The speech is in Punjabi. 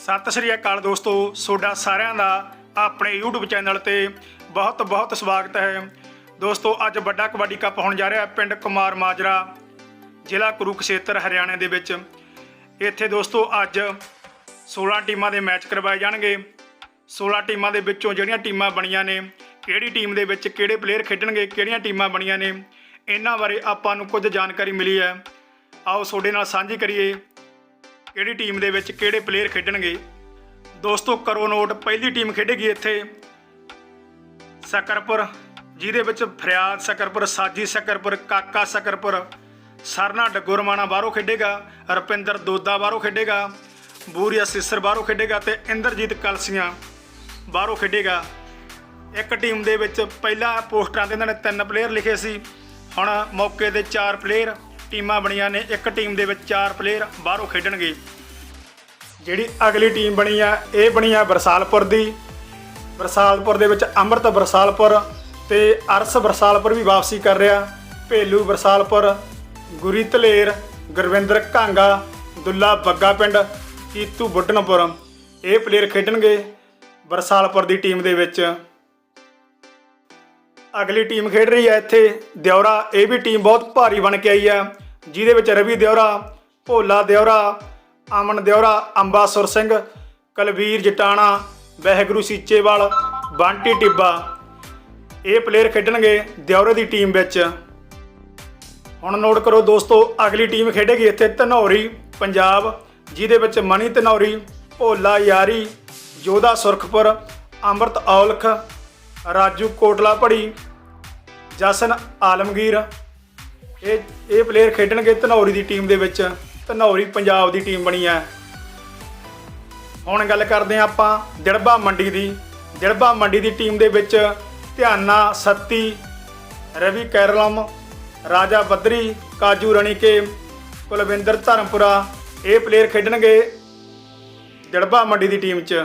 ਸਤਿ ਸ੍ਰੀ ਅਕਾਲ ਦੋਸਤੋ, ਤੁਹਾਡਾ ਸਾਰਿਆਂ ਦਾ ਆਪਣੇ YouTube ਚੈਨਲ ਤੇ ਬਹੁਤ ਬਹੁਤ ਸਵਾਗਤ ਹੈ। ਦੋਸਤੋ, ਅੱਜ ਵੱਡਾ ਕਬੱਡੀ ਕੱਪ ਹੋਣ ਜਾ ਰਿਹਾ ਪਿੰਡ ਕੁਮਾਰ ਮਾਜਰਾ, ਜ਼ਿਲ੍ਹਾ ਕੁਰੂਕਸ਼ੇਤਰ, ਹਰਿਆਣਾ ਦੇ ਵਿੱਚ। ਇੱਥੇ ਦੋਸਤੋ, ਅੱਜ 16 ਟੀਮਾਂ ਦੇ ਮੈਚ ਕਰਵਾਏ ਜਾਣਗੇ। 16 ਟੀਮਾਂ ਦੇ ਵਿੱਚੋਂ ਜਿਹੜੀਆਂ ਟੀਮਾਂ ਬਣੀਆਂ ਨੇ, ਕਿਹੜੀ ਟੀਮ ਦੇ ਵਿੱਚ ਕਿਹੜੇ ਪਲੇਅਰ ਖੇਡਣਗੇ, ਕਿਹੜੀਆਂ ਟੀਮਾਂ ਬਣੀਆਂ ਨੇ, ਇਹਨਾਂ ਬਾਰੇ ਆਪਾਂ ਨੂੰ ਕੁਝ ਜਾਣਕਾਰੀ ਮਿਲੀ ਹੈ। ਆਓ, ਤੁਹਾਡੇ ਨਾਲ ਸਾਂਝੀ ਕਰੀਏ। ਕਿਹੜੀ ਟੀਮ ਦੇ ਵਿੱਚ ਕਿਹੜੇ ਪਲੇਅਰ ਖੇਡਣਗੇ? ਦੋਸਤੋ, ਕਰੋ ਨੋਟ, ਪਹਿਲੀ ਟੀਮ ਖੇਡੇਗੀ ਇੱਥੇ। ਸਕਰਪੁਰ, ਜਿਹਦੇ ਵਿੱਚ ਫਰਿਆਦ ਸਕਰਪੁਰ, ਸਾਜੀ ਸਕਰਪੁਰ, ਕਾਕਾ ਸਕਰਪੁਰ, ਸਰਨਾ ਡਗੁਰਮਾਣਾ ਬਾਹਰੋਂ ਖੇਡੇਗਾ, ਰੁਪਿੰਦਰ ਦੋਦਾ ਬਾਹਰੋਂ ਖੇਡੇਗਾ, ਬੂਰੀਆ ਸਿਸਰ ਬਾਹਰੋਂ ਖੇਡੇਗਾ ਤੇ ਇੰਦਰਜੀਤ ਕਲਸੀਆਂ ਬਾਹਰੋਂ ਖੇਡੇਗਾ। ਇੱਕ ਟੀਮ ਦੇ ਵਿੱਚ ਪਹਿਲਾਂ ਪੋਸਟਰਾਂ ਤੇ ਇਹਨਾਂ ਨੇ ਤਿੰਨ ਪਲੇਅਰ ਲਿਖੇ ਸੀ। ਹੁਣ ਮੌਕੇ ਤੇ ਚਾਰ ਪਲੇਅਰ ਟੀਮਾਂ ਬਣੀਆਂ ਨੇ। ਇੱਕ ਟੀਮ ਦੇ ਵਿੱਚ ਚਾਰ ਪਲੇਅਰ ਬਾਹਰੋਂ ਖੇਡਣਗੇ। ਜਿਹੜੀ ਅਗਲੀ ਟੀਮ ਬਣੀ ਆ, ਇਹ ਬਣੀ ਆ ਬਰਸਾਲਪੁਰ ਦੀ। ਬਰਸਾਲਪੁਰ ਦੇ ਵਿੱਚ ਅੰਮ੍ਰਿਤ ਬਰਸਾਲਪੁਰ ਤੇ ਅਰਸ ਬਰਸਾਲਪੁਰ ਵੀ ਵਾਪਸੀ ਕਰ ਰਿਹਾ। ਭੇਲੂ ਬਰਸਾਲਪੁਰ, ਗੁਰੀ ਧਲੇਰ, ਗੁਰਵਿੰਦਰ ਘਾਂਗਾ, ਦੁੱਲਾ ਬੱਗਾ ਪਿੰਡ, ਕੀਤੂ ਬੁੱਢਨਪੁਰ ਇਹ ਪਲੇਅਰ ਖੇਡਣਗੇ ਬਰਸਾਲਪੁਰ ਦੀ ਟੀਮ ਦੇ ਵਿੱਚ। ਅਗਲੀ ਟੀਮ ਖੇਡ ਰਹੀ ਹੈ ਇੱਥੇ। ਦਿਉਰਾ ਇਹ ਵੀ ਟੀਮ ਬਹੁਤ ਭਾਰੀ ਬਣ ਕੇ ਆਈ ਹੈ। ਜਿਹਦੇ ਵਿੱਚ ਰਵੀ ਦਿਉਰਾ ਭੋਲਾ ਦਿਉਰਾ ਅਮਨ ਦਿਉਰਾ ਅੰਬਾਸੁਰ ਸਿੰਘ, ਕਲਵੀਰ ਜਟਾਣਾ, ਵਹਿਗੁਰੂ ਸੀਚੇਵਾਲ, ਬੰਟੀ ਟਿੱਬਾ। ਇਹ ਪਲੇਅਰ ਖੇਡਣਗੇ ਦਿਉਰੇ ਦੀ ਟੀਮ ਵਿੱਚ। ਹੁਣ ਨੋਟ ਕਰੋ ਦੋਸਤੋ, ਅਗਲੀ ਟੀਮ ਖੇਡੇਗੀ ਇੱਥੇ ਧਨੌਰੀ, ਪੰਜਾਬ, ਜਿਹਦੇ ਵਿੱਚ ਮਣੀ ਧਨੌਰੀ, ਭੋਲਾ ਯਾਰੀ, ਜੋਧਾ ਸੁਰਖਪੁਰ, ਅੰਮ੍ਰਿਤ ਔਲਖ ਰਾਜੂ ਕੋਟਲਾ ਪੜੀ ਜਸਨ ਆਲਮਗੀਰ। ਇਹ ਇਹ ਪਲੇਅਰ ਖੇਡਣਗੇ ਧਨੌਰੀ ਦੀ ਟੀਮ ਦੇ ਵਿੱਚ। ਧਨੌਰੀ ਪੰਜਾਬ ਦੀ ਟੀਮ ਬਣੀ ਹੈ। ਹੁਣ ਗੱਲ ਕਰਦੇ ਹਾਂ ਆਪਾਂ ਦਿੜਬਾ ਮੰਡੀ ਦੀ। ਦਿੜਬਾ ਮੰਡੀ ਦੀ ਟੀਮ ਦੇ ਵਿੱਚ ਧਿਆਨਾ, ਸੱਤੀ, ਰਵੀ ਕੈਰਲਮ, ਰਾਜਾ ਬੱਦਰੀ, ਕਾਜੂ ਰਣੀਕੇ, ਕੁਲਵਿੰਦਰ ਧਰਮਪੁਰਾ, ਇਹ ਪਲੇਅਰ ਖੇਡਣਗੇ ਦਿੜਬਾ ਮੰਡੀ ਦੀ ਟੀਮ 'ਚ।